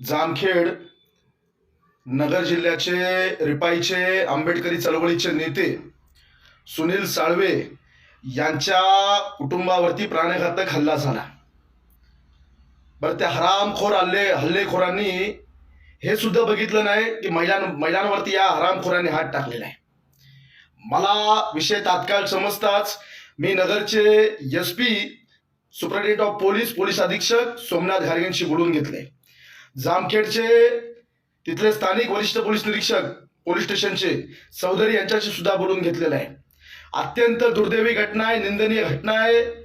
जामखेड नगर जिल्ह्याचे रिपाईचे आंबेडकरी चळवळीचे नेते सुनील साळवे यांच्या कुटुंबावरती प्राणघातक हल्ला झाला. बरं त्या हरामखोर हल्ले हल्लेखोरांनी हे सुद्धा बघितलं नाही की महिलां महिलांवरती या हरामखोरांनी हात टाकलेला आहे. मला विषय तात्काळ समजताच मी नगरचे S P superintendent of police police अधीक्षक सोमनाथ घारगेंशी बोलून घेतले. जामखेडचे तिथले स्थानिक वरिष्ठ पोलीस निरीक्षक पोलीस स्टेशनचे चौधरी यांच्याशी सुद्धा बोलून घेतलेलं आहे. अत्यंत दुर्दैवी घटना आहे निंदनीय घटना आहे.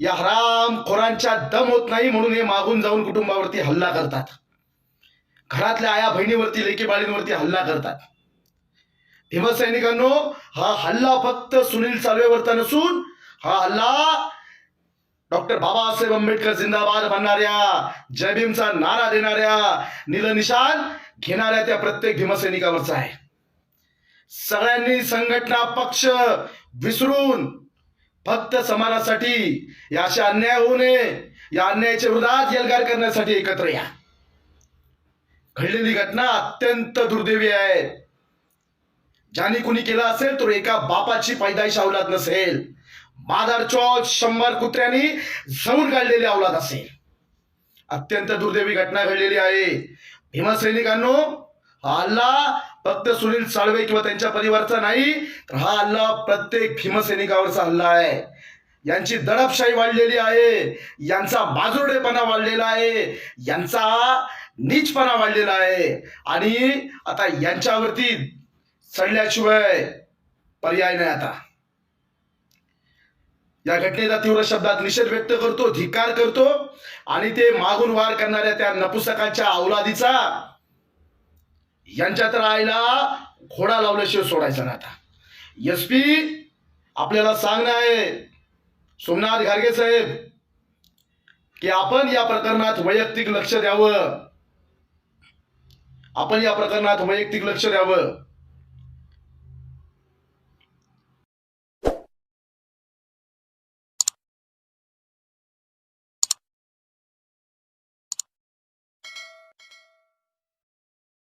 या हरामखोरांच्या दम होत नाही म्हणून हे मागून जाऊन कुटुंबावरती हल्ला करतात. घरातल्या आया बहिणीवरती लेकी बाळींवरती हल्ला करतात. भीमसैनिकांनो हा हल्ला फक्त सुनील सालवेवरचा नसून हा हल्ला डॉक्टर बाबासाहेब आंबेडकर जिंदाबाद म्हणणाऱ्या जय भीमचा नारा देणाऱ्या निलनिशान घेणाऱ्या त्या प्रत्येक भीमसैनिकावरचा आहे. सगळ्यांनी संघटना पक्ष विसरून फक्त समाजासाठी या असे अन्याय होऊ नये या अन्यायाच्या विरोधात एल्गार करण्यासाठी एकत्र या. घडलेली घटना अत्यंत दुर्दैवी आहे. ज्याने कुणी केलं असेल तर एका बापाची पैदाईश अवलाद नसेल. मादार चौथ शंभर कुत्र्यांनी जाऊन काढलेली अवलाद असेल. अत्यंत दुर्दैवी घटना घडलेली आहे. भीमसैनिकांनो हा हल्ला फक्त सुनील साळवे किंवा त्यांच्या परिवारचा नाही तर हा हल्ला प्रत्येक भीमसैनिकावरचा हल्ला आहे. यांची दडपशाही वाढलेली आहे. यांचा बाजुर्डेपणा वाढलेला आहे. यांचा नीचपणा वाढलेला आहे. आणि आता यांच्यावरती चढल्याशिवाय पर्याय नाही आता. या घटनेचा तीव्र शब्दात निषेध व्यक्त करतो धिकार करतो आणि ते मागून वार करणाऱ्या त्या नपुसकांच्या अवलादीचा यांच्या तर आईला घोडा लावल्याशिवाय सोडायचा ना आता. एस पी आपल्याला सांगणं आहे सोमनाथ घारगे साहेब की आपण या प्रकरणात वैयक्तिक लक्ष द्यावं. आपण या प्रकरणात वैयक्तिक लक्ष द्यावं.